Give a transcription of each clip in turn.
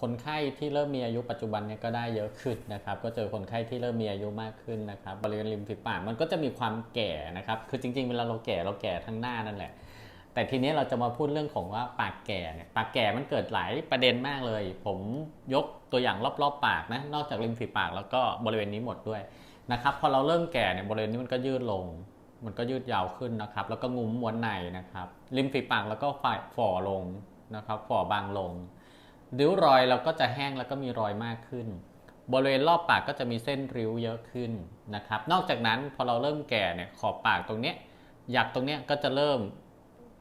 คนไข้ที่เริ่มมีอายุปัจจุบันเนี่ยก็ได้เยอะขึ้นนะครับ ก็เจอคนไข้ที่เริ่มมีอายุมากขึ้นนะครับ บริเวณริมฝีปากมันก็จะมีความแก่นะครับ คือจริง ๆ เวลาเราแก่เราแก่ทั้งหน้านั่นแหละ แต่ทีนี้เราจะมาพูดเรื่องของว่าปากแก่เนี่ย ปากแก่มันเกิดหลายประเด็นมากเลย ผมยกตัวอย่างรอบๆ ปากนะ นอกจากริมฝีปากแล้วก็บริเวณนี้หมดด้วยนะครับ พอเราเริ่มแก่เนี่ยบริเวณนี้มันก็ยืดลง มันก็ยืดยาวขึ้นนะครับ แล้วก็งุ้มม้วนในนะครับ ริมฝีปากแล้วก็ฝ่ายฝ่อลงนะครับ ฝ่อบางลง ริ้วรอยเราก็จะแห้งแล้วก็มีรอยมากขึ้น บริเวณรอบปากก็จะมีเส้นริ้วเยอะขึ้นนะครับ นอกจากนั้นพอเราเริ่มแก่เนี่ยขอบปากตรงเนี้ยหยักตรงเนี้ยก็จะเริ่ม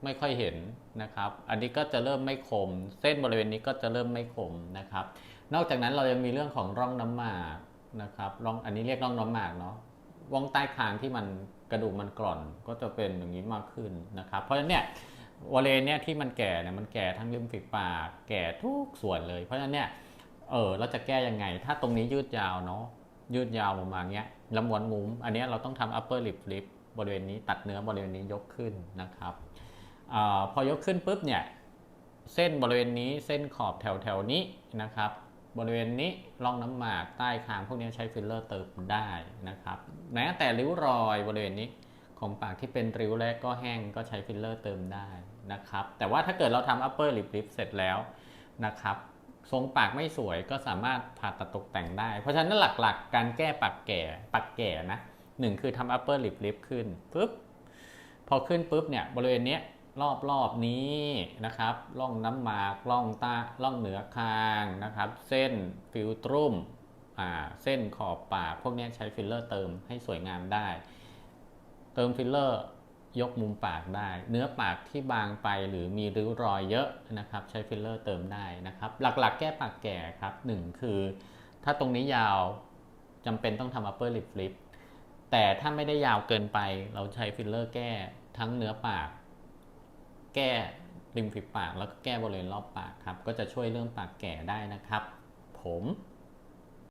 ไม่ค่อยเห็นนะครับ อันนี้ก็จะเริ่มไม่คม เส้นบริเวณนี้ก็จะเริ่มไม่คมนะครับ นอกจากนั้นเรายังมีเรื่องของร่องน้ำหมากนะครับร่องอันนี้เรียกร่องน้ำหมากเนาะวงใต้คางที่มันกระดูกมันกร่อนก็จะเป็นอย่างนี้มากขึ้นนะครับ เพราะฉะนั้นเนี่ย บริเวณเนี่ยที่มันแก่เนี่ยมันแก่ทั้งริมฝีปาก แก่ทุกส่วนเลย เพราะฉะนั้นเนี่ยเออเราจะแก้ยังไง ถ้าตรงนี้ยืดยาวเนาะยืดยาวประมาเนี้ยล้วนงุ้ม อันนี้เราต้องทำ upper lip flip บริเวณนี้ตัดเนื้อบริเวณนี้ยกขึ้นนะครับอพอยกขึ้นปุ๊บเนี่ยเส้นบริเวณนี้เส้นขอบแถวแถวนี้นะครับ บริเวณนี้ร่องน้ำหมากใต้คางพวกนี้ใช้ฟิลเลอร์เติมได้นะครับแม้แต่ริ้วรอยบริเวณนี้ ของปากที่เป็นริ้วแรกก็แห้งก็ใช้ฟิลเลอร์เติมได้นะครับ แต่ว่าถ้าเกิดเราทำ upper lip lift เสร็จแล้วนะครับ ทรงปากไม่สวยก็สามารถผ่าตัดตกแต่งได้ เพราะฉะนั้นหลักๆกการแก้ปากแก่ปากแก่นะหนึ่งคือทำ upper lip lift ขึ้นปุ๊บพอขึ้นปุ๊บเนี่ยบริเวณเนี้ยรอบรอบนี้นะครับร่องน้ำหมากร่องตาร่องเหนือคางนะครับ เส้นฟิลตรุมอ่าเส้นขอบปาก พวกนี้ใช้ฟิลเลอร์เติมให้สวยงามได้ ติมฟิลเลอร์ยกมุมปากได้ เนื้อปากที่บางไปหรือมีริ้วรอยเยอะนะครับ ใช้ฟิลเลอร์เติมได้นะครับ หลักๆ แก้ปากแก่ครับหนึ่งคือ ถ้าตรงนี้ยาวจำเป็นต้องทำ upper lip flip แต่ถ้าไม่ได้ยาวเกินไป เราใช้ฟิลเลอร์แก้ทั้งเนื้อปาก แก้ริมฝีปากแล้วก็แก้บริเวณรอบปากครับ ก็จะช่วยเรื่องปากแก่ได้นะครับ ผม